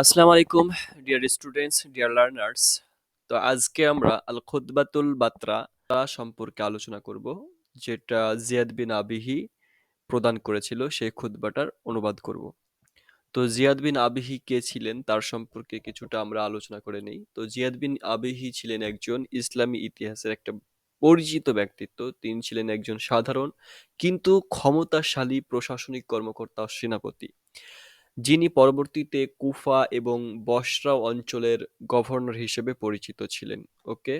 আসসালামু আলাইকুম dear students dear learners তো আজকে আমরা আল খুদবাতুল বাত্রা সম্পর্কে আলোচনা করব, যেটা জিয়াদ বিন আবিহি প্রদান করেছিল, সেই খুতবাটার অনুবাদ করব। তো জিয়াদ বিন আবিহি কে ছিলেন, তার সম্পর্কে কিছুটা আমরা আলোচনা করে নেই। তো জিয়াদ বিন আবিহি ছিলেন একজন ইসলামী ইতিহাসের একটা পরিচিত ব্যক্তিত্ব। তিনি ছিলেন একজন সাধারণ, কিন্তু ক্ষমতাশালী প্রশাসনিক কর্মকর্তা সেনাপতি। যিনি পরবর্তীতে কুফা এবং বসরা অঞ্চলের গভর্নর হিসেবে পরিচিত ছিলেন, ওকে?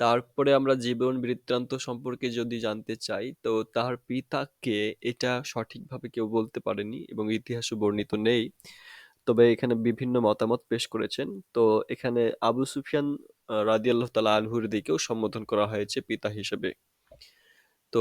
তারপরে আমরা জীবন বৃত্তান্ত সম্পর্কে যদি জানতে চাই, তো তার পিতাকে এটা সঠিকভাবে কেউ বলতে পারেনি এবং ইতিহাসে বর্ণিত নেই। তবে এখানে বিভিন্ন মতামত পেশ করেছেন। তো এখানে আবু সুফিয়ান রাদিয়াল্লাহ তালা আনহুর দিকেও সম্বোধন করা হয়েছে পিতা হিসেবে। তো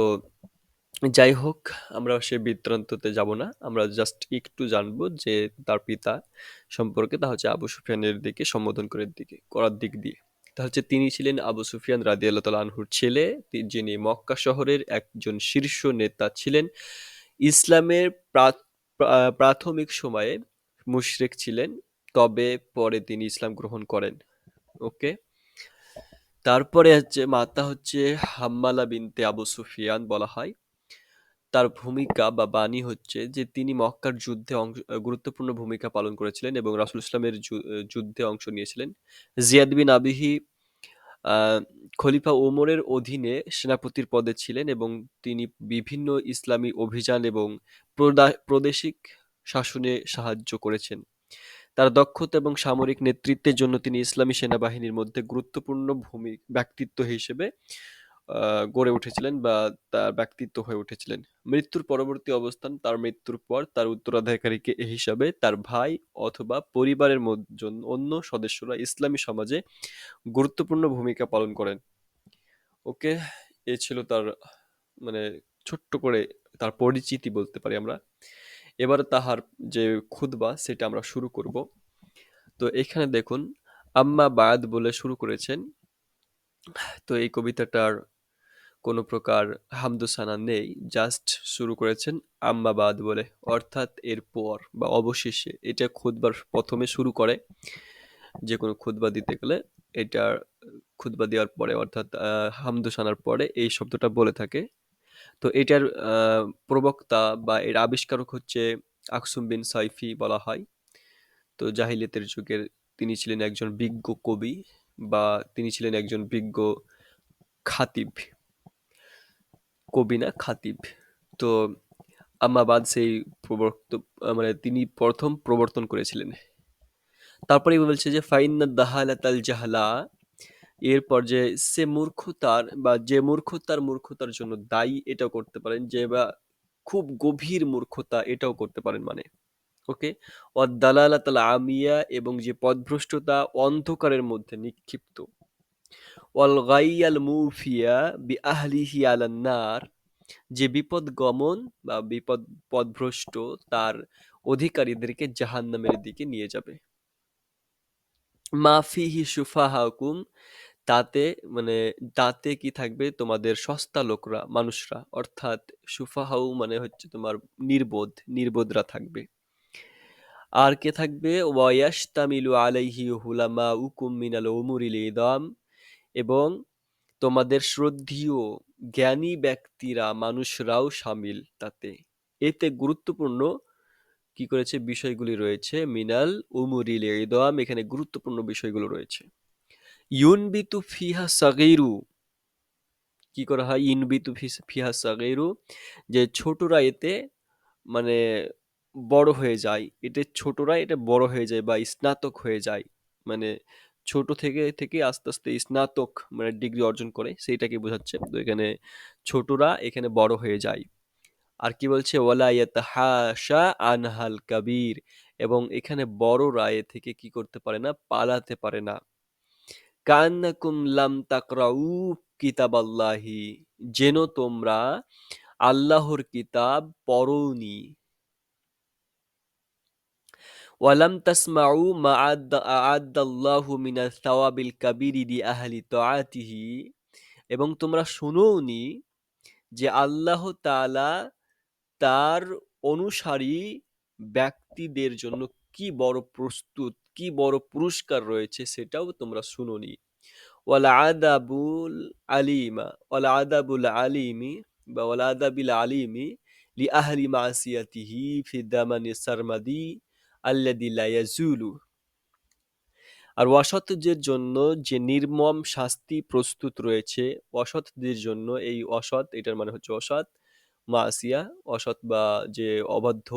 যাই হোক আমরা সে বৃত্তান্ততে যাব না। আমরা জাস্ট একটু জানব যে তার পিতা সম্পর্কে তা হচ্ছে আবু সুফিয়ানের দিকে, সম্বোধন করার দিকে, করার দিক দিয়ে। তা হচ্ছে তিনি ছিলেন আবু সুফিয়ান রাদি আল্লাহ আনহুর ছেলে যিনি মক্কা শহরের একজন শীর্ষ নেতা ছিলেন। ইসলামের প্রা- প্রা- প্রাথমিক সময়ে মুশরেক ছিলেন, তবে পরে তিনি ইসলাম গ্রহণ করেন। ওকে? তারপরে হচ্ছে মাতা হচ্ছে হাম্মালা বিনতে আবু সুফিয়ান বলা হয়। তার ভূমিকা বা বাণী হচ্ছে যে, তিনি মক্কার যুদ্ধে অংশ, গুরুত্বপূর্ণ ভূমিকা পালন করেছিলেন এবং রাসুল ইসলামের যু- যুদ্ধে অংশ নিয়েছিলেন। জিয়াদ বিন আবিহি খলিফা ওমরের অধীনে সেনাপতির পদে ছিলেন এবং তিনি বিভিন্ন ইসলামী অভিযান এবং প্রদা- প্রাদেশিক শাসনে সাহায্য করেছেন। তার দক্ষতা এবং সামরিক নেতৃত্বের জন্য তিনি ইসলামী সেনাবাহিনীর মধ্যে গুরুত্বপূর্ণ ভূমি, ব্যক্তিত্ব হিসেবে গড়ে উঠেছিলেন বা তার ব্যক্তিত্ব হয়ে উঠেছিলেন। মৃত্যুর পরবর্তী অবস্থান তার মৃত্যুর পর তার উত্তরাধিকারীকে হিসাবে তার ভাই অথবা পরিবারের জন- অন্য সদস্যরা ইসলামী সমাজে গুরুত্বপূর্ণ ভূমিকা পালন করেন। ওকে, এ ছিল তার মানে ছোট্ট করে তার পরিচিতি বলতে পারি আমরা। এবার তাহার যে খুতবা সেটা আমরা শুরু করব। তো এখানে দেখুন, আম্মা বায়াত বলে শুরু করেছেন। তো এই কবিতাটার কোনো প্রকার হামদোসানা নেই জাস্ট শুরু করেছেন আম্মাবাদ বলে। অর্থাৎ এরপর বা অবশেষে এটা খুদবার প্রথমে শুরু করে। যে কোনো খুদবা দিতে গেলে এটার খুদবা দেওয়ার পরে অর্থাৎ হামদোসানার পরে এই শব্দটা বলে থাকে। তো এটার প্রবক্তা বা এর আবিষ্কারক হচ্ছে আকসুম বিন সাইফি বলা হয়। তো জাহিলিয়াতের যুগের তিনি ছিলেন একজন বিজ্ঞ কবি বা তিনি ছিলেন একজন বিজ্ঞ খাতিব। কবি না খাতিব। তো আম্মাবাদ সেই প্রবর্ত মানে তিনি প্রথম প্রবর্তন করেছিলেন। তারপরে বলছে যে ফাইন ফাইন্না দাহালাতাল জাহলা, এরপর যে সে মূর্খতার বা যে মূর্খতার মূর্খতার জন্য দায়ী, এটাও করতে পারেন, যে বা খুব গভীর মূর্খতা, এটাও করতে পারেন মানে। ওকে? ওয়াদালালাতাল আমিয়া এবং যে পথভ্রষ্টতা অন্ধকারের মধ্যে নিক্ষিপ্ত। ওয়াল গাইয়াল মুফিয়া যে বিপদ গমন বা বিপদ পদভ্রষ্ট তার অধিকারীদেরকে জাহান্নামের দিকে নিয়ে যাবে। মাফিহি সুফাহাকুম, তাতে মানে তাতে কি থাকবে? তোমাদের সস্তা লোকরা, মানুষরা, অর্থাৎ সুফাহাউ মানে হচ্ছে তোমার নির্বোধ, নির্বোধরা থাকবে। আর কে থাকবে? ওয়ায়াশতামিলু আলাইহি হুলামা উকুম মিনাল উমুরিল ইদাম এবং তোমাদের শ্রদ্ধীয় জ্ঞানী ব্যক্তিরা, মানুষরাও সামিল তাতে। এতে গুরুত্বপূর্ণ কি করেছে? বিষয়গুলি রয়েছে। মিনাল উমুরিল ইদাম এখানে গুরুত্বপূর্ণ বিষয়গুলো রয়েছে। ইউনবিতু ফিহা সাগিরু, কি করা হয়? ইনবিতু ফিহা সাগিরু, যে ছোটরা এতে মানে বড় হয়ে যায়। এটা ছোটরা এটা বড় হয়ে যায় বা স্নাতক হয়ে যায়। মানে ছোট থেকে থেকে আস্তে আস্তে স্নাতক মানে ডিগ্রি অর্জন করে সেইটাকে বোঝাচ্ছে। তো এখানে ছোটরা এখানে বড় হয়ে যায়। আর কি বলছে? ওয়ালা ইয়াতাহাশা আনহাল কাবির। এবং এখানে বড় রায় থেকে কি করতে পারে না? পালাতে পারে না। কান্নাকুম তাকরাউ কিতাব আল্লাহি যেন তোমরা আল্লাহর কিতাব পড়োনি। ওয়ালাম তাসমাউ মা আদাল্লাহু মিনাল সাওয়াবিল কাবিরি দি আহলি তাআতিহি এবং তোমরা শুনোনি যে আল্লাহ তাআলা তার অনুসারী ব্যক্তিদের জন্য কি বড় প্রস্তুত, কি বড় পুরস্কার রয়েছে সেটাও তোমরা শুনোনি। ওয়ালা আদাবুল আলিমা ওয়ালা আদাবুল আলিমি বা ওয়ালা আদাবিল আলিমি লি আহলি মাসিয়াতিহি ফি দামানি সারমাদি আল্লাদি লা ইয়াজুলু আর অসৎদের জন্য যে নির্মম শাস্তি প্রস্তুত রয়েছে অসৎদের জন্য এই অসৎ এটার মানে হচ্ছে অসৎ মাসিয়া অসৎ বা যে অবাধ্য,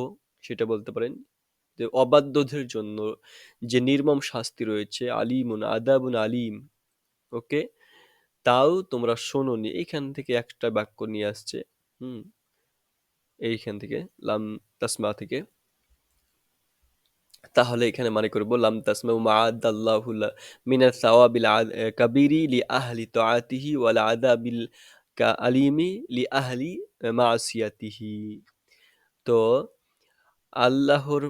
সেটা বলতে পারেন, যে অবাধ্যদের জন্য যে নির্মম শাস্তি রয়েছে, আলিমুন আদাবুন আলিম, ওকে? তাও তোমরা শোনোনি। এইখান থেকে একটা বাক্য নিয়ে আসছে, হুম, এইখান থেকে, লাম তাসমা থেকে। তাহলে এখানে মানে করব লাম তাসমা মাআদাল্লাহু মিনা সাওয়াবিল কাবিরি লি আহলি তাআতিহি ওয়াল আদাবিল কা আলিমি লি আহলি মাসিয়াতিহি। তো আল্লাহর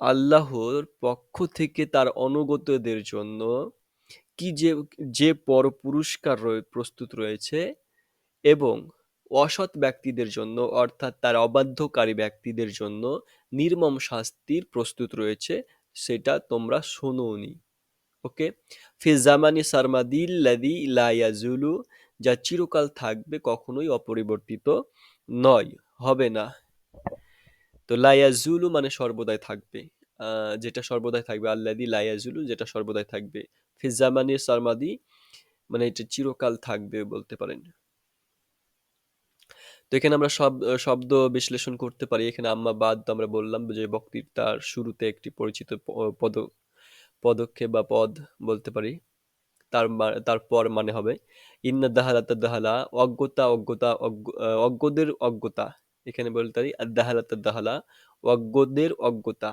আল্লাহর পক্ষ থেকে তার অনুগতদের জন্য কি যে যে পর পুরস্কার প্রস্তুত রয়েছে এবং অসৎ ব্যক্তিদের জন্য অর্থাৎ তার অবাধ্যকারী ব্যক্তিদের জন্য নির্মম শাস্তির প্রস্তুত রয়েছে, সেটা তোমরা শোনোনি। ওকে ফিজামানি সারমাদিল লাদি লায়াজুলু যা চিরকাল থাকবে, কখনোই অপরিবর্তিত নয়, হবে না। তো লায়াজুলু মানে সর্বদাই থাকবে। যেটা সর্বদাই থাকবে আল্লাদি লায়াজুলু যেটা সর্বদাই থাকবে। ফিজামানি সারমাদি মানে এটা চিরকাল থাকবে বলতে পারেন। তো এখানে আমরা সব শব্দ বিশ্লেষণ করতে পারি। এখানে আম্মা বাদ তো আমরা বললাম যে বক্তৃতার শুরুতে একটি পরিচিত পদ, পদক্ষেপ বা পদ বলতে পারি। তার তারপর মানে হবে, ইন্না দাহালাতা দাহালা অজ্ঞতা অজ্ঞতা অজ্ঞদের অজ্ঞতা। এখানে বলতে পারি দাহালাতা দাহালা অজ্ঞদের অজ্ঞতা।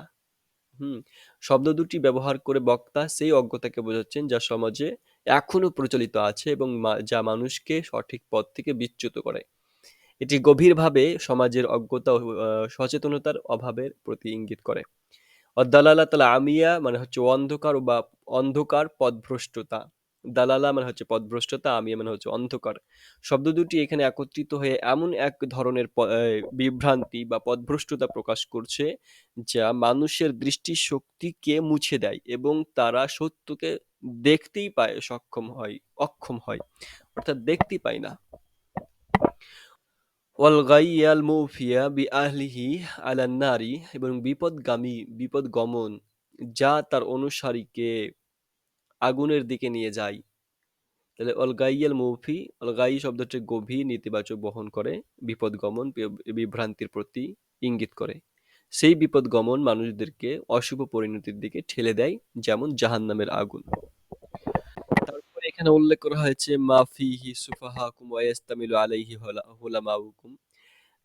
হুম, শব্দ দুটি ব্যবহার করে বক্তা সেই অজ্ঞতাকে বোঝাচ্ছেন যা সমাজে এখনও প্রচলিত আছে এবং যা মানুষকে সঠিক পথ থেকে বিচ্যুত করে। এটি গভীরভাবে সমাজের অজ্ঞতা ও সচেতনতার অভাবের প্রতি ইঙ্গিত করে। অদালালা তালা আমিয়া মানে হচ্ছে অন্ধকার বা অন্ধকার পদভ্রষ্টতা। দালালা মানে হচ্ছে পদভ্রষ্টতা, আমিয়া মানে হচ্ছে অন্ধকার। শব্দ দুটি এখানে একত্রিত হয়ে এমন এক ধরনের বিভ্রান্তি বা পদভ্রষ্টতা প্রকাশ করছে যা মানুষের দৃষ্টি শক্তিকে মুছে দেয় এবং তারা সত্যকে দেখতেই পায়, সক্ষম হয়, অক্ষম হয়। অর্থাৎ দেখতেই পায় না। ওয়াল মুফিয়া বি আহলিহি আলান নারী এবং বিপদগামী, বিপদগমন যা তার অনুসারীকে আগুনের দিকে নিয়ে যায়। তাহলে অলগাইয়াল মৌফি অলগাই শব্দটি গভীর নেতিবাচক বহন করে, বিপদগমন বিভ্রান্তির প্রতি ইঙ্গিত করে। সেই বিপদগমন মানুষদেরকে অশুভ পরিণতির দিকে ঠেলে দেয়, যেমন জাহান্নামের আগুন। এখানে উল্লেখ করা হয়েছে ওয়াইস্তামিলু আলাইহি হুলামাউকুম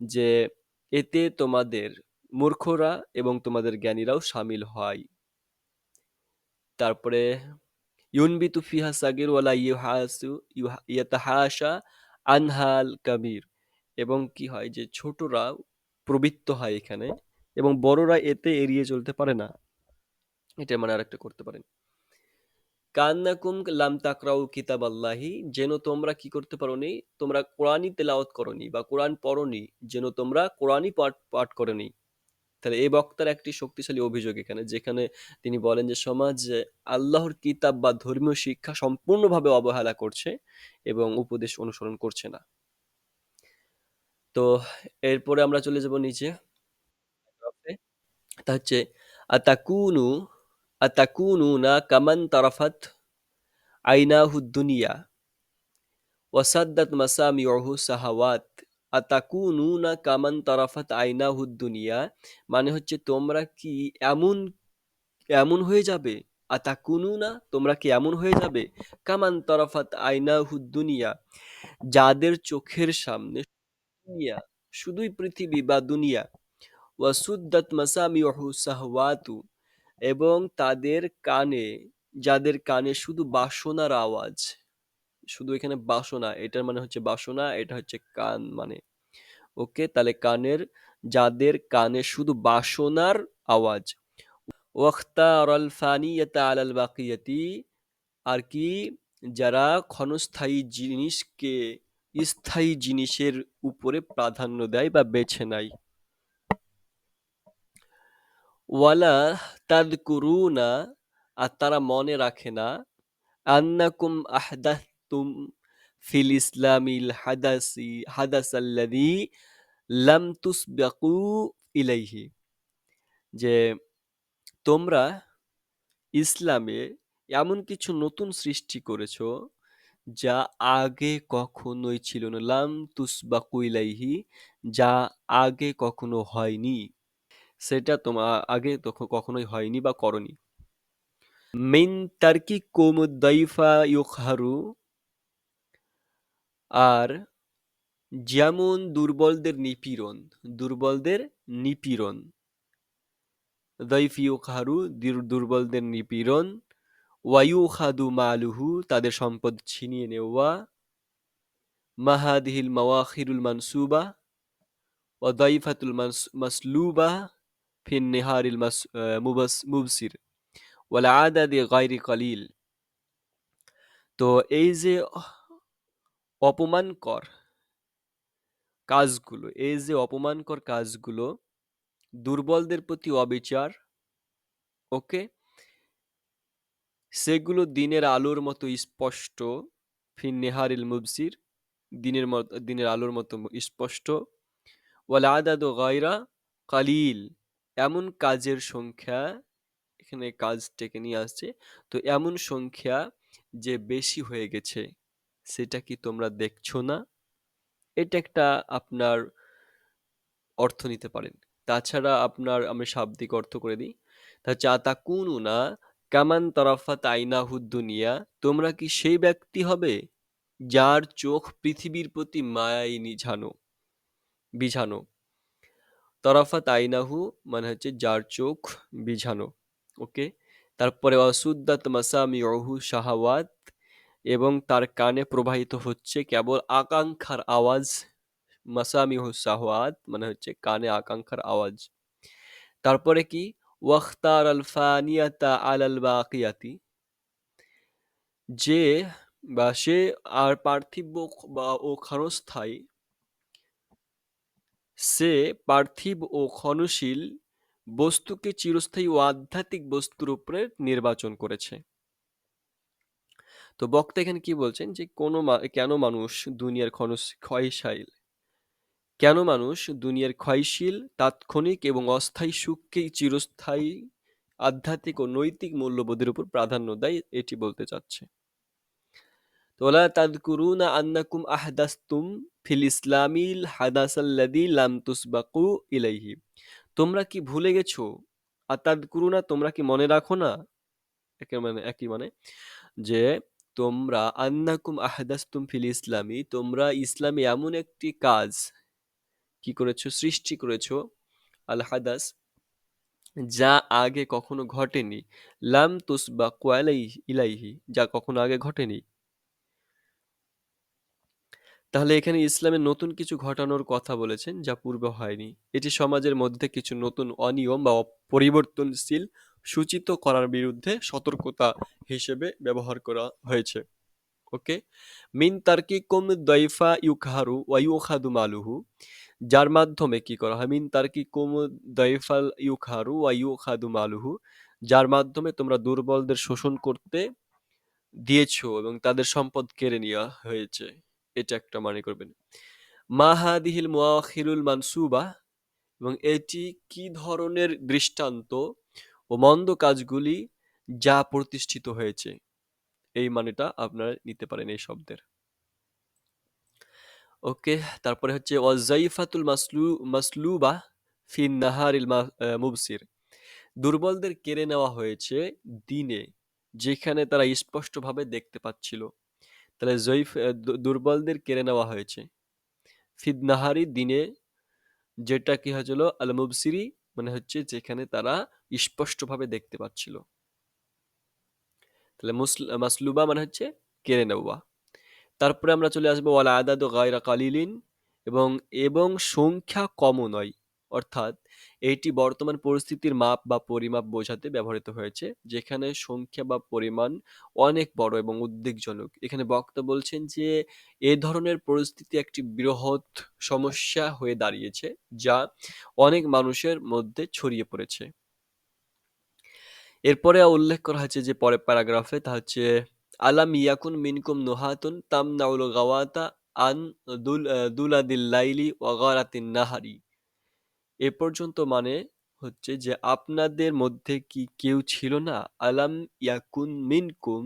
যে এতে তোমাদের মূর্খরা এবং তোমাদের জ্ঞানীরাও সামিল হয়। তারপরে, ইউনবিতু ফিহা সাগির ওয়ালা ইউহাসু আনহাল কাবির এবং কি হয় যে ছোটরা প্রবৃত্ত হয় এখানে, এবং বড়রা এতে এড়িয়ে চলতে পারে না। এটা মানে আরেকটা করতে পারেন। কান্নাকুম লাম তাকরাউ কিতাব আল্লাহি যেন তোমরা কি করতে পারোনি? তোমরা কোরআনই তেলাওয়াত করনি বা কোরআন পড়নি, যেন তোমরা কোরআনই পাঠ পাঠ করনি। তাহলে এই বক্তার একটি শক্তিশালী অভিযোগ এখানে, যেখানে তিনি বলেন যে সমাজ আল্লাহর কিতাব বা ধর্মীয় শিক্ষা সম্পূর্ণভাবে অবহেলা করছে এবং উপদেশ অনুসরণ করছে না। তো এরপরে আমরা চলে যাব নিচে। তা হচ্ছে, আতাকুনু আতাকুনু না কামান তারাফাত আইনাহু দুনিয়া ওয়াসাদ্দাত মাসামিউহু সাহাওয়াত আতাকুনুনা কামান তারাফাত আইনাহু দুনিয়া মানে হচ্ছে তোমরা কি এমন এমন হয়ে যাবে? আতাকুনুনা তোমরা কি এমন হয়ে যাবে? কামান তারাফাত আইনাহু দুনিয়া। যাদের চোখের সামনে দুনিয়া, শুধুই পৃথিবী বা দুনিয়া। ওয়াসুদ্দাত মাসামিউহু সাহওয়াতু। এবং তাদের কানে, যাদের কানে শুধু বাসনার আওয়াজ, শুধু এখানে বাসনা, এটার মানে হচ্ছে বাসনা, এটা হচ্ছে কান মানে ওকে? তাহলে কানের, যাদের কানে শুধু বাসনার আওয়াজ আর কি? যারা ক্ষণস্থায়ী জিনিসকে, স্থায়ী জিনিসের উপরে প্রাধান্য দেয় বা বেছে নেয়। ওয়ালা তাদকুরুনা আর তারা মনে রাখে না আন্নাকুম আহদাথতুম ফিল ইসলামিল হাদাসি হাদাসাল্লাযী লাম তুসবাকু ইলাইহি যে তোমরা ইসলামে এমন কিছু নতুন সৃষ্টি করেছ যা আগে কখনোই ছিল না। লাম তুসবাকু ইলাইহি, যা আগে কখনো হয়নি। সেটা তোমার আগে তখ- কখনোই হয়নি বা করনি। মিন তারকি কুমুদ্দাইফা ইউকহারু আর যেমন দুর্বলদের নিপীড়ন দুর্বলদের নিপীড়ন। দৈফ ইউকহারু দুর- দুর্বলদের নিপীড়ন। ওয়ায়ু খাদু মালুহু, তাদের সম্পদ ছিনিয়ে নেওয়া। মাহাদিহিল মাওয়াখিরুল মানসুবা, ও দৈফাতুল মাসলুবা। ফিন নেহারিল মাস মুবাস- মুবসির ওয়ালা আদাদি গায়রি কলিল তো এই যে অপমানকর কাজগুলো, এই যে অপমানকর কাজগুলো দুর্বলদের প্রতি অবিচার, ওকে? সেগুলো দিনের আলোর মতো স্পষ্ট ফিন নেহারিল মুবসির, দিনের মতো, দিনের আলোর মতো স্পষ্ট। ওয়াল আদাদ গায়রা কালিল। এমন কাজের সংখ্যা, এখানে কাজ টেকে নিয়ে আসছে, তো এমন সংখ্যা যে বেশি হয়ে গেছে, সেটা কি তোমরা দেখছ না? এটা একটা আপনার অর্থ নিতে পারেন। তাছাড়া আপনার আমি শাব্দিক অর্থ করে দিই। তা চা তা না কামান তরফাত আইনাহুদ দুনিয়া, তোমরা কি সেই ব্যক্তি হবে যার চোখ পৃথিবীর প্রতি মায়াই নিঝানো, বিঝানো? তরফাত আইনাহু মানে হচ্ছে যার চোখ বিঝানো, ওকে? তারপরে অসুদ্দাত মাসামি অহু শাহাওয়াত এবং তার কানে প্রবাহিত হচ্ছে কেবল আকাঙ্ক্ষার আওয়াজ মাসামিহু শাহওয়াত মানে হচ্ছে কানে আকাঙ্ক্ষার আওয়াজ। তারপরে কি? ওয়াখতার আল ফানিয়াতা আলাল বাকিয়াতি। যে বা সে আর পার্থিব বা ও ক্ষণস্থায়ী সে পার্থিব ও ক্ষণশীল বস্তুকে চিরস্থায়ী ও আধ্যাত্মিক বস্তুর উপরে নির্বাচন করেছে। তো বক্তা এখানে কি বলছেন যে, কোনো কেন মানুষ দুনিয়ার ক্ষণ ক্ষয়শীল কেন মানুষ দুনিয়ার ক্ষয়শীল, তাৎক্ষণিক এবং অস্থায়ী সুখকেই চিরস্থায়ী, আধ্যাত্মিক ও নৈতিক মূল্যবোধের উপর প্রাধান্য দেয় এটি বলতে চাচ্ছে। তোলা তাদকুরুনা আন্নাকুম আহদাস্তুম ফিল ইসলামিল হাদাসাল্লাদি লাম তুসবাকু ইলাইহি। তোমরা কি ভুলে গেছো? আতাদ করু না তোমরা কি মনে রাখো না? একের মানে একই মানে যে তোমরা আন্নাকুম আহদাস্তুম ফিল ইসলামী, তোমরা ইসলামে এমন একটি কাজ কি করেছ? সৃষ্টি করেছ, আল হাদাস, যা আগে কখনো ঘটেনি। লাম তুসবাকু আলাইহি ইলাইহি, যা কখনো আগে ঘটেনি। তাহলে এখানে ইসলামে নতুন কিছু ঘটানোর কথা বলেছেন যা পূর্বে হয়নি। এটি সমাজের মধ্যে কিছু নতুন অনিয়ম বা পরিবর্তনশীল সূচিত করার বিরুদ্ধে সতর্কতা হিসেবে ব্যবহার করা হয়েছে। ওকে? মিন তার্কি কুম দইফা ইউকহারু ওয়া ইউখাদু মালুহু। যার মাধ্যমে কি করা হয়? মিন তার্কি কুম দইফাল ইউকহারু ওয়া ইউখাদু মালুহু। যার মাধ্যমে তোমরা দুর্বলদের শোষণ করতে দিয়েছ এবং তাদের সম্পদ কেড়ে নেওয়া হয়েছে। এটা একটা মানে করবেন। মাহাদিহিল মুআখিরুল মানসুবা এবং এটি কি ধরনের দৃষ্টান্ত ও মন্দ কাজগুলি যা প্রতিষ্ঠিত হয়েছে? এই মানেটা আপনারা নিতে পারেন এই শব্দের। ওকে, তারপরে হচ্ছে ওয়াজাইফাতুল মাসলু, মাসলুবা ফিন নাহারিল মুবসির। দুর্বলদের কেড়ে নেওয়া হয়েছে দিনে, যেখানে তারা স্পষ্টভাবে দেখতে পাচ্ছিল। তাহলে জয়ীফ দুর্বলদের কেড়ে নেওয়া হয়েছে। ফিদ নাহারি দিনে যেটা কি হয়েছিল, আল মুবসিরি মানে হচ্ছে যেখানে তারা স্পষ্টভাবে দেখতে পাচ্ছিল। তাহলে মুসল- মাসলুবা মানে হচ্ছে কেড়ে নেওয়া। তারপরে আমরা চলে আসব, ওয়ালা আদাদ গায়রা কালিলিন এবং এবং সংখ্যা কমও নয়, অর্থাৎ এটি বর্তমান পরিস্থিতির মাপ বা পরিমাপ বোঝাতে ব্যবহৃত হয়েছে, যেখানে সংখ্যা বা পরিমাণ অনেক বড় এবং উদ্বেগজনক। এখানে বক্তা বলছেন যে, এ ধরনের পরিস্থিতি একটি বৃহৎ সমস্যা হয়ে দাঁড়িয়েছে, যা অনেক মানুষের মধ্যে ছড়িয়ে পড়েছে। এরপরে উল্লেখ করা হয়েছে যে, পরের প্যারাগ্রাফে তা হচ্ছে, আলাম ইয়াকুন মিনকুম নুহাতুন তামনাউল গাওয়াতা আন দুল, দুলাদিল লাইলি ওয়াগারাতিন নাহারি। এ পর্যন্ত মানে হচ্ছে যে আপনাদের মধ্যে কি কেউ ছিল না? আলাম ইয়াকুন মিনকুম,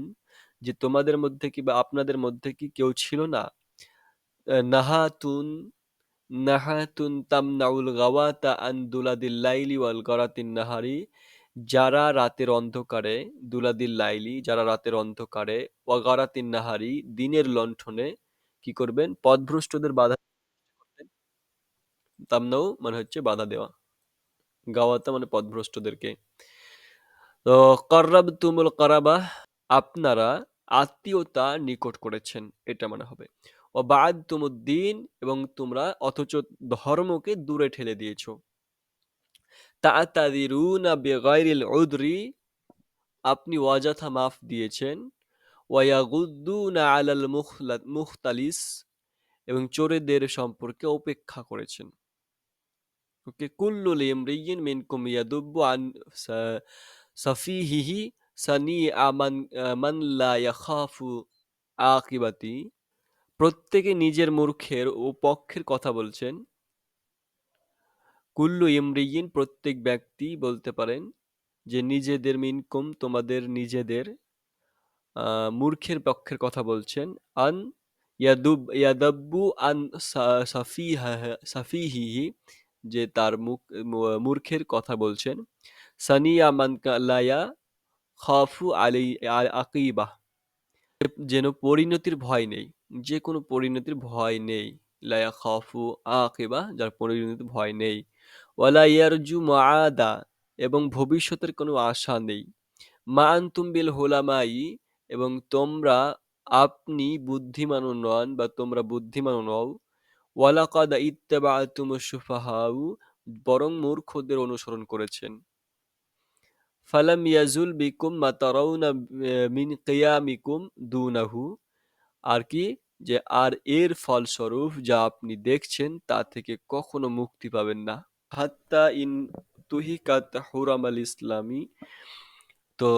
যে তোমাদের মধ্যে কি বা আপনাদের মধ্যে কি কেউ ছিল না? নাহাতুন নাহাতুন তামনাউল গাওয়াতা আন দুলাদিল লাইলি ওয়াল গরাতিন নাহারি, যারা রাতের অন্ধকারে, দুলাদিল লাইলি যারা রাতের অন্ধকারে ওয়াগারাতিন নাহারি দিনের লণ্ঠনে কি করবেন? পথভ্রষ্টদের বাধা তামনাউ মানে হচ্ছে বাধা দেওয়া। গাওয়াতা মানে পথভ্রষ্টদেরকে তো কর্রাব তুমুল কারাবা, আপনারা আত্মীয়তা নিকট করেছেন, এটা মানে হবে। ও বাদ তুমুদ্দিন এবং তোমরা অথচ ধর্মকে দূরে ঠেলে দিয়েছ। তাতাদিরুনা বেগাইরিল উদরি, আপনি অযথা মাফ দিয়েছেন। ওয়ায়াগুদ্দুনা আলাল মুখতালিস, এবং চোরেদের সম্পর্কে উপেক্ষা করেছেন। ওকে কুল্লু লিমরিয়িন মিনকুম ইয়াদুব্বু আন সাফিহিহি সানি আমান মান লা ইয়াখাফু আকিবাতি প্রত্যেকে নিজের মূর্খের ও পক্ষের কথা বলছেন। কুল্লু ইমরিয়িন প্রত্যেক ব্যক্তি বলতে পারেন যে, নিজেদের মিনকুম তোমাদের নিজেদের মূর্খের পক্ষের কথা বলছেন। আন ইয়াদুব, ইয়াদাব্বু আন সাফিহা, সাফিহিহি যে তার মুখ মূর্খের কথা বলছেন, সানিয়া মান লায়া খাফু আলাই আ- আকিবা। যেন পরিণতির ভয় নেই, যে কোনো পরিণতির ভয় নেই, লায়া খাফু আকিবা, যার পরিণতির ভয় নেই। ওয়ালা ইয়ারজু মাআদা, এবং ভবিষ্যতের কোনো আশা নেই। মা আনতুম হোলামাই, এবং তোমরা আপনি বুদ্ধিমানও নন, বা তোমরা বুদ্ধিমানও নও ওয়ালাকাদ ইত্তাবাআতুম সুফাহাউ বরং মূর্খদের অনুসরণ করেছেন। ফালাম ইয়াজুল বিকুম মা তারাউনা মিন কিয়ামিকুম দুনাহু, আর কি? যে, আর এর ফলস্বরূপ যা আপনি দেখছেন, তা থেকে কখনো মুক্তি পাবেন না। হাত্তা ইন তুহিকাত হুরাম আল ইসলামী, তো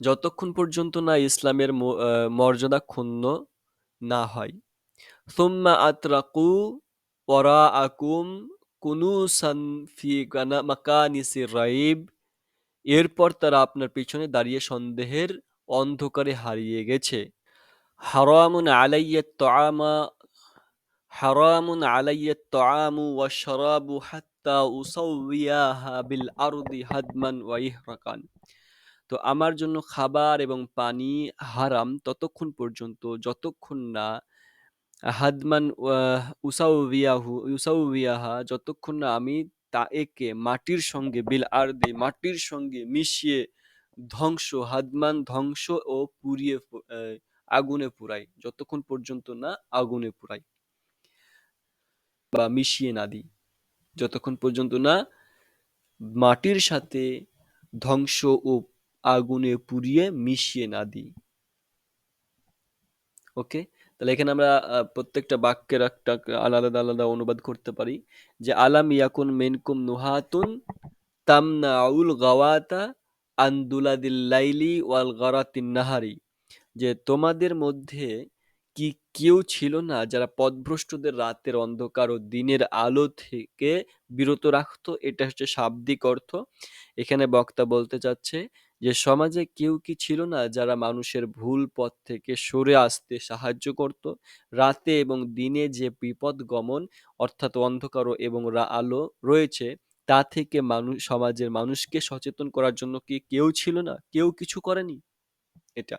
যতক্ষণ পর্যন্ত না ইসলামের মর্যাদা ক্ষুণ্ণ না হয় আতরাকু ওয়ারাআকুম কুনুসান ফি কানা- মাকানিসি রাইব এরপর তারা আপনার পিছনে দাঁড়িয়ে সন্দেহের অন্ধকারে হারিয়ে গেছে। হারামুন আলাইয়া তাআমা, হারামুন আলাইয়া তাআমু ওয়াশ-শারাবু হাত্তা উসাউইয়াহা বিল আরদি হাদমান ওয়া ইহরাকান। তো আমার জন্য খাবার এবং পানি হারাম ততক্ষণ পর্যন্ত, যতক্ষণ না হাদমান ওয়াহ উসাউবিয়াহু যতক্ষণ না আমি তা একে মাটির সঙ্গে বিল আরদি মাটির সঙ্গে মিশিয়ে ধ্বংস, হাদমান ধ্বংস ও পুড়িয়ে আগুনে পুরাই যতক্ষণ পর্যন্ত না আগুনে পুরাই বা মিশিয়ে না দিই, যতক্ষণ পর্যন্ত না মাটির সাথে ধ্বংস ও আগুনে পুড়িয়ে মিশিয়ে না দিই। ওকে? তাহলে এখানে আমরা প্রত্যেকটা বাক্যের একটা আলাদা আলাদা অনুবাদ করতে পারি যে, আলাম ইয়াকুন মিনকুম নুহাতুন তামনাউল গাওয়াতা আন্দুলাদিল লাইলি ওয়াল গারাতিন নাহারি। যে, তোমাদের মধ্যে কি কেউ ছিল না যারা পদভ্রষ্টদের রাতের অন্ধকার ও দিনের আলো থেকে বিরত রাখতো? এটা হচ্ছে শাব্দিক অর্থ। এখানে বক্তা বলতে চাচ্ছে যে সমাজে কেউ কি ছিল না যারা মানুষের ভুল পথ থেকে সরে আসতে সাহায্য করত? রাতে এবং দিনে যে বিপদ গমন, অর্থাৎ অন্ধকার এবং আলো রয়েছে, তা থেকে মানুষ সমাজের মানুষকে সচেতন করার জন্য কি কেউ ছিল না? কেউ কিছু করেনি? এটা।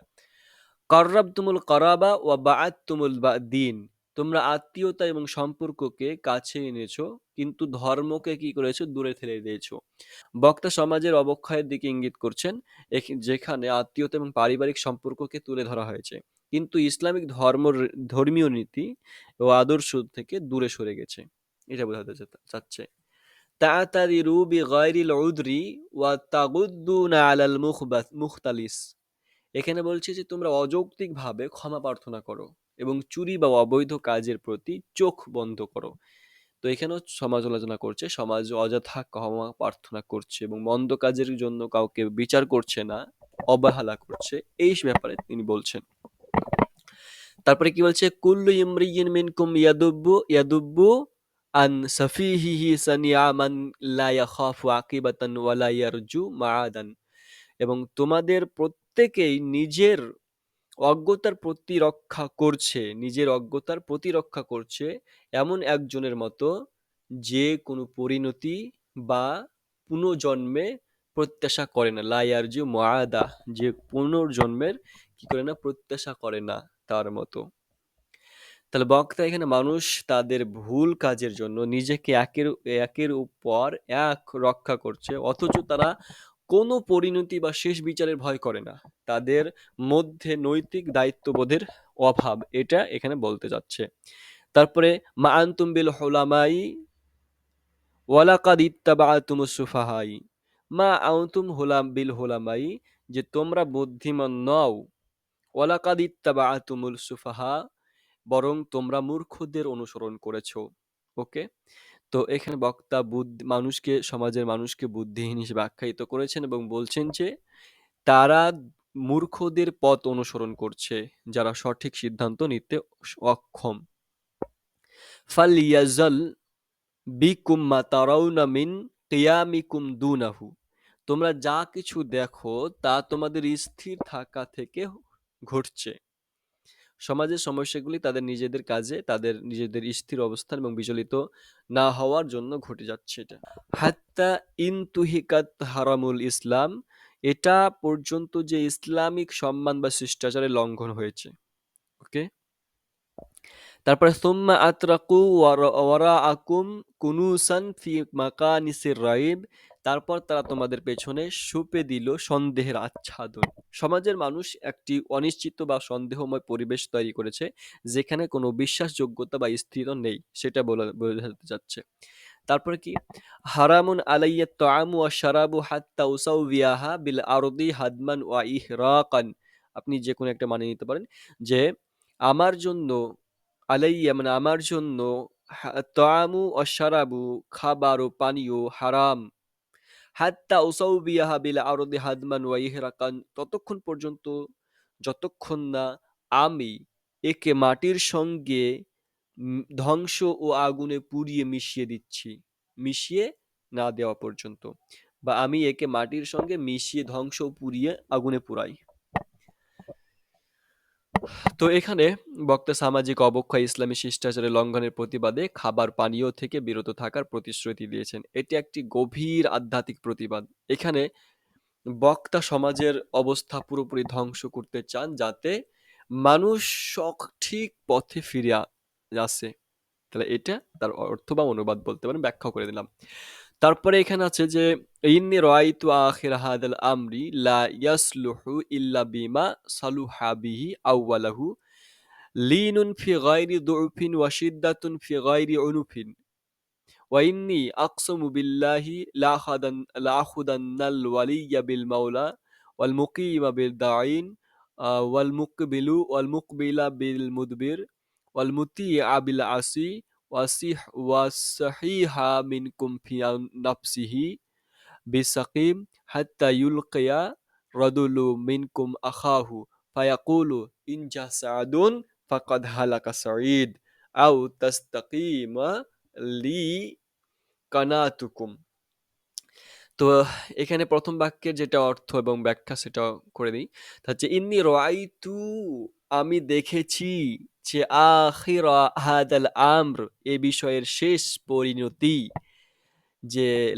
কর্রাবতুমুল করাবা ওয়া বাআতুমুল বা- দিন তোমরা আত্মীয়তা এবং সম্পর্ককে কাছে এনেছো, কিন্তু ধর্মকে কি করেছ? দূরে ঠেলে দিয়েছ। বক্তা সমাজের অবক্ষয়ের দিকে ইঙ্গিত করছেন যেখানে আত্মীয়তা এবং পারিবারিক সম্পর্ককে তুলে ধরা হয়েছে। কিন্তু ইসলামিক ধর্ম ধর্মীয় নীতি ও আদর্শ থেকে দূরে সরে গেছে। এটা বোঝাতে চা- চাচ্ছে। তাতাদিরু বিগাইরিল উদরি ওয়া তাগুদ্দুনা আলাল মুখবাস, মুখতালিস। এখানে বলছে যে, তোমরা অযৌক্তিকভাবে ক্ষমা প্রার্থনা করো। এবং চুরি বা অবৈধ কাজের প্রতি চোখ বন্ধ করো। তো এখানেও সমাজ আলোচনা করছে, সমাজ অযথা ক্ষমা প্রার্থনা করছে এবং মন্দ কাজের জন্য কাউকে বিচার করছে না, অবহেলা করছে, এই ব্যাপারে তিনি বলছেন। তারপরে কি বলছে? কুল্লু ইমরিয়িন মিনকুম ইয়াদুব্বু ইয়াদুব্বু আন সাফিহিহি সানিয়া মান লা ইয়াখাফু আকিবাতান ওয়ালা ইয়ারজু এবং তোমাদের প্রত্যেকেই নিজের অজ্ঞতার প্রতিরক্ষা করছে, নিজের অজ্ঞতার প্রতিরক্ষা করছে এমন একজনের মতো যে কোনো পরিণতি বা পুনর্জন্মে প্রত্যাশা করে না। লাইয়ারজু মায়াদা যে পুনর্জন্মের কি করে না, প্রত্যাশা করে না তার মতো। তাহলে বক্তা এখানে মানুষ তাদের ভুল কাজের জন্য নিজেকে একের একের উপর এক রক্ষা করছে, অথচ তারা কোনো পরিণতি বা শেষ বিচারের ভয় করে না। তাদের মধ্যে নৈতিক দায়িত্ববোধের অভাব, এটা এখানে বলতে যাচ্ছে। তারপরে, মা আন্তুম বিল হোলামাই, ওয়ালাকাদ ইত্তাবাতুম সুফাহাই। মা আউতুম হোলাম বিল হোলামাই, যে তোমরা বুদ্ধিমান নও, ওয়ালাকাদ ইত্তাবাতুমুল সুফাহা, বরং তোমরা মূর্খদের অনুসরণ করেছ। ওকে? তো এখানে বক্তা বুদ্ধি, মানুষকে, সমাজের মানুষকে বুদ্ধিহীন হিসেবে আখ্যায়িত করেছেন এবং বলছেন যে, তারা মূর্খদের পথ অনুসরণ করছে, যারা সঠিক সিদ্ধান্ত নিতে অক্ষম। ফালিয়াজাল বিকুম মা তারাউনা মিন কিয়ামিকুম দুনাহু। তোমরা যা কিছু দেখো, তা তোমাদের স্থির থাকা থেকে ঘটছে। সমাজের সমস্যাগুলি তাদের নিজেদের কাজে, তাদের নিজেদের স্থির অবস্থান এবং বিচলিত না হওয়ার জন্য ঘটে যাচ্ছে এটা। হাত্তা ইনতুহিকাত হারামুল ইসলাম, এটা পর্যন্ত যে ইসলামিক সম্মান বা শিষ্টাচারের লঙ্ঘন হয়েছে। ওকে? তারপরে, সুম্মা আতরাকু ওয়ারা আকুম কুনুসান ফি মাকানিসির রাইব তারপর তারা তোমাদের পেছনে সুপে দিল সন্দেহের আচ্ছাদন। সমাজের মানুষ একটি অনিশ্চিত বা সন্দেহময় পরিবেশ তৈরি করেছে, যেখানে কোনো বিশ্বাসযোগ্যতা বা স্থির নেই, সেটা বোঝাতে যাচ্ছে তারপরে কি? হারামুন আলাইয়া তামু ওয়া শারাবু হাত্তা উসাউবিয়াহা বিল আরদি হাদমান ওয়া ইহরাকান। আপনি যে কোনো একটা মানে নিতে পারেন যে, আমার জন্য আলাইয়া মানে আমার জন্য তামু অশারাবু খাবার ও পানীয় হারাম। হাত্তা উসাউবিয়াহা বিল আরদি হাদমান ওয়া ইহরাকান, ততক্ষণ পর্যন্ত যতক্ষণ না আমি একে মাটির সঙ্গে ধ্বংস ও আগুনে পুড়িয়ে মিশিয়ে দিচ্ছি, মিশিয়ে না দেওয়া পর্যন্ত, বা আমি একে মাটির সঙ্গে মিশিয়ে ধ্বংস পুড়িয়ে আগুনে পুরাই তো এখানে বক্তা সামাজিক অবক্ষয়, ইসলামী শিষ্টাচারের লঙ্ঘনের প্রতিবাদে খাবার পানীয় থেকে বিরত থাকার প্রতিশ্রুতি দিয়েছেন। এটি একটি গভীর আধ্যাত্মিক প্রতিবাদ। এখানে বক্তা সমাজের অবস্থা পুরোপুরি ধ্বংস করতে চান যাতে মানুষ সঠিক পথে ফিরে আসে। তাহলে এটা তার অর্থ বা অনুবাদ বলতে পারেন, ব্যাখ্যা করে দিলাম। তারপরে এখানে আছে যে, ইন্নি রাইতু আখির হাদাল আমরি লা ইয়াসলুহু ইল্লা বিমা সালুহা বিহি আউওয়ালাহু। লিনুন ফি গায়রি দুউফিন ওয়া শিদ্দাতুন ফি গায়রি উনুফিন। ওয়া ইন্নি আকসামু বিল্লাহি লা খাদান লা আখুদান্নাল ওয়ালিয়্যা বিল মাওলা ওয়াল মুকিমা বিল দাইন ওয়াল মুকবিলু, ওয়াল মুকবিলা বিল মুদবির, ওয়াল মুতিআ বিল আসি ওয়াসিহ ওয়াসহিহা মিনকুম ফি নাফসিহি বিসাকিম হাত্তা রাদুলু মিনকুম আখাহু ফায়াকুলু ইনজা সাদুন ফাকাদ হালাকা সাঈদ আও তাস্তাকিমা লি কানাতুকুম তো এখানে প্রথম বাক্যের যেটা অর্থ এবং ব্যাখ্যা সেটা করে দিই। তা হচ্ছে, ইন্নি রাইতু আমি দেখেছি যে আখিরা হাদাল আমর, এ বিষয়ের শেষ পরিণতি। যে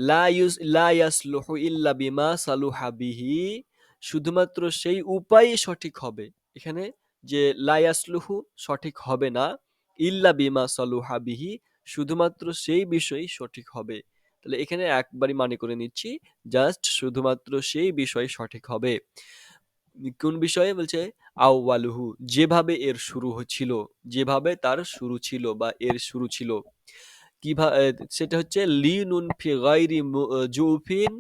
লায়াসলুহু ইল্লা বিমা সালুহা বিহি, শুধুমাত্র সেই উপায়ে সঠিক হবে। এখানে যে লায়াসলুহু সঠিক হবে না, ইল্লা বিমা সালুহা বিহি, শুধুমাত্র সেই বিষয় সঠিক হবে। তাহলে এখানে একবারই মানে করে নিচ্ছি, জাস্ট শুধুমাত্র সেই বিষয় সঠিক হবে। কোন বিষয়ে বলছে? আউওয়ালুহু, যেভাবে এর শুরু হচ্ছিল, যেভাবে তার শুরু ছিল বা এর শুরু ছিল। কীভাবে সেটা হচ্ছে লিনুন ফি গাইরি জুফিন।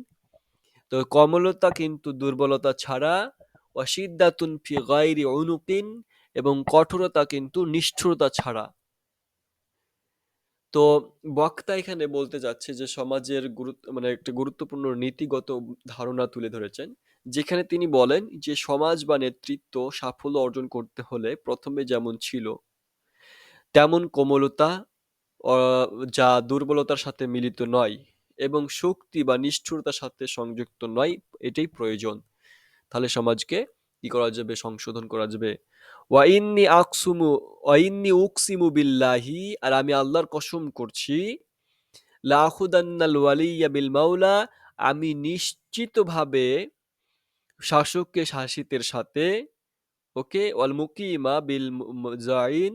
তো কমলতা কিন্তু দুর্বলতা ছাড়া অসিদ্দাতুন ফি গাইরি অনুকিন এবং কঠোরতা কিন্তু নিষ্ঠুরতা ছাড়া। তো বক্তা এখানে বলতে যাচ্ছে যে সমাজের গুরুত্ব মানে একটা গুরুত্বপূর্ণ নীতিগত ধারণা তুলে ধরেছেন। যেখানে তিনি বলেন যে, সমাজ বা নেতৃত্ব সাফল্য অর্জন করতে হলে প্রথমে যেমন ছিল, তেমন কোমলতা যা দুর্বলতার সাথে মিলিত নয় এবং শক্তি বা নিষ্ঠুরতার সাথে সংযুক্ত নয়, এটাই প্রয়োজন। তাহলে সমাজকে কি করা যাবে? সংশোধন করা যাবে। ওয়াইন্নি আকসুমু ওয়াইন্নি উকসিমু বিল্লাহি, আর আমি আল্লাহর কসম করছি লাহুদান্নাল ওয়ালিয়া বিল মাওলা, আমি নিশ্চিতভাবে শাসককে শাসিতের সাথে, ওকে, ওয়াল মুকিমা বিল জাইন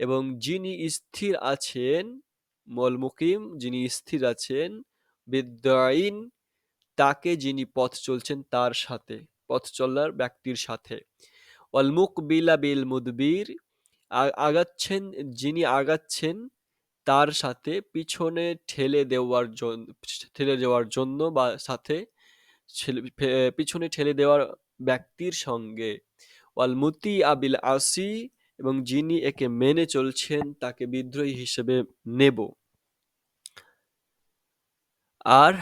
এবং যিনি স্থির আছেন মল মুকিম যিনি স্থির আছেন বিদ্যাইন তাকে যিনি পথ চলছেন তার সাথে, পথ চলার ব্যক্তির সাথে। ওয়াল মুকবিলা বিল মুদবির আগাচ্ছেন, যিনি আগাচ্ছেন তার সাথে, পিছনে ঠেলে দেওয়ার জন্য ঠেলে দেওয়ার জন্য বা সাথে ছেলে- পিছনে ঠেলে দেওয়ার ব্যক্তির সঙ্গে। ওয়াল মুতি আবিল আসি এবং যিনি একে মেনে চলছেন তাকে বিদ্রোহী হিসেবে নেব। আর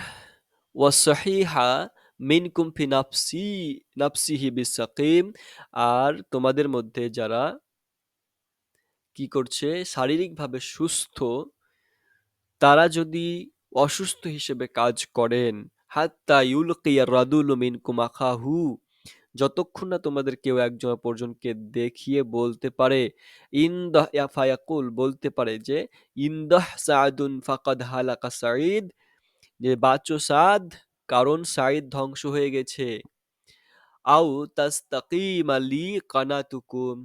ওয়াসহিহা মিনকুম ফি নাফসি, নাফসিহি বিসাকিম। আর তোমাদের মধ্যে যারা কি করছে, শারীরিকভাবে সুস্থ, তারা যদি অসুস্থ হিসেবে কাজ করেন হাত্তা ইউলকিয়া রাদুলু মিনকুম আখাহু। যতক্ষণ না তোমাদের কেউ একজন অপরজনকে দেখিয়ে বলতে পারে, ইনদাহ, ইয়া ফায়াকুল, বলতে পারে যে, ইনদাহ সাদুন ফাকাদ হালাকা সাঈদ, যে বাঁচো সাদ, কারণ সাঈদ ধ্বংস হয়ে গেছে। আউ তাস্তাকিম আলি কানাতুকুম,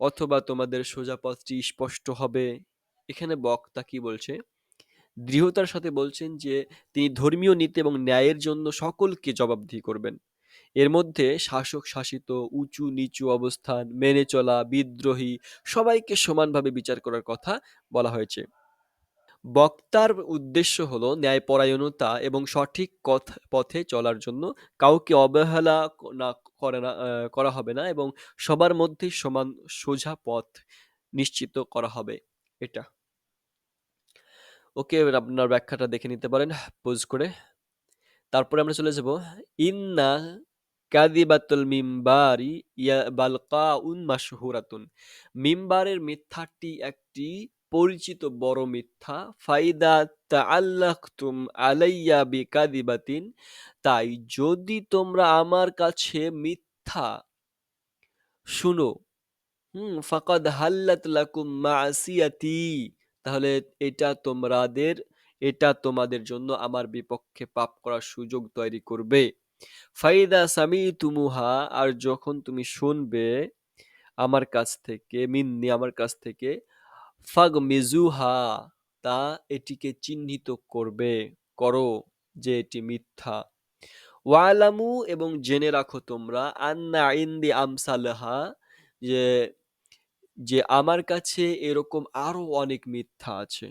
অথবা তোমাদের সোজা পথটি স্পষ্ট হবে। এখানে বক্তা কি বলছে? দৃঢ়তার সাথে বলছেন যে, তিনি ধর্মীয় নীতি এবং ন্যায়ের জন্য সকলকে জবাবদিহি করবেন। এর মধ্যে শাসক শাসিত, উঁচু নিচু অবস্থান, মেনে চলা, বিদ্রোহী, সবাইকে সমানভাবে বিচার করার কথা বলা হয়েছে। বক্তার উদ্দেশ্য হলো ন্যায়পরায়ণতা এবং সঠিক কথ- পথে চলার জন্য কাউকে অবহেলা না করে না করা হবে না এবং সবার মধ্যে সমান সোজা পথ নিশ্চিত করা হবে। এটা। ওকে আপনার ব্যাখ্যাটা দেখে নিতে পারেন পোজ করে। তারপরে আমরা চলে যাব। ইন্না কাদিবাতুল মিম্বারি ইয়া বালকাউন মাশহুরাতুন। মিম্বারের মিথ্যাটি একটি পরিচিত বড় মিথ্যা। ফাইদা তাআল্লাকতুম আলাইয়া বিকাদিবাতিন তাই যদি তোমরা আমার কাছে মিথ্যা শুনো, হুম, ফাকাদ হাল্লাত লাকুম মাসিয়াতি। তাহলে এটা তোমাদের এটা তোমাদের জন্য আমার বিপক্ষে পাপ করার সুযোগ তৈরি করবে। ফাইদা সামি তুমুহা আর যখন তুমি শুনবে আমার কাছ থেকে, মিন্নি আমার কাছ থেকে ফাগ মিজুহা তা এটিকে চিহ্নিত করবে, করো যে এটি মিথ্যা। ওয়ালামু এবং জেনে রাখো তোমরা, আন্না ইন্দি আমসালহা, যে যে আমার কাছে এরকম আরও অনেক মিথ্যা আছে।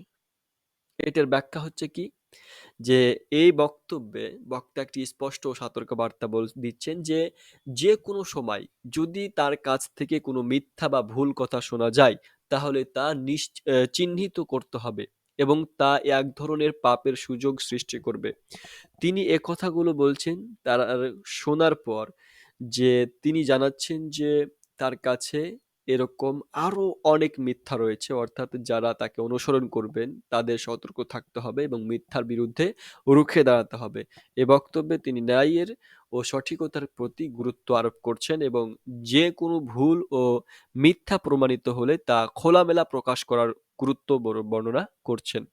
এটার ব্যাখ্যা হচ্ছে কি? যে এই বক্তব্যে বক্তা একটি স্পষ্ট ও সতর্ক বার্তা বল দিচ্ছেন যে যে কোনো সময় যদি তার কাছ থেকে কোনো মিথ্যা বা ভুল কথা শোনা যায় তাহলে তা আহ, চিহ্নিত করতে হবে এবং তা এক ধরনের পাপের সুযোগ সৃষ্টি করবে। তিনি এ কথাগুলো বলছেন তার শোনার পর যে তিনি জানাচ্ছেন যে তার কাছে এরকম আরও অনেক মিথ্যা রয়েছে, অর্থাৎ যারা তাকে অনুসরণ করবেন, তাদের সতর্ক থাকতে হবে এবং মিথ্যার বিরুদ্ধে রুখে দাঁড়াতে হবে। এ বক্তব্যে তিনি ন্যায়ের ও সঠিকতার প্রতি গুরুত্ব আরোপ করছেন এবং যে কোনো ভুল ও মিথ্যা প্রমাণিত হলে তা খোলামেলা প্রকাশ করার গুরুত্ব বর- বর্ণনা করছেন।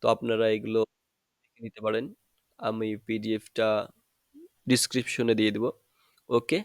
তো আপনারা এগুলো দেখে নিতে পারেন। আমি পিডিএফটা ডিসক্রিপশনে দিয়ে দেব। ওকে?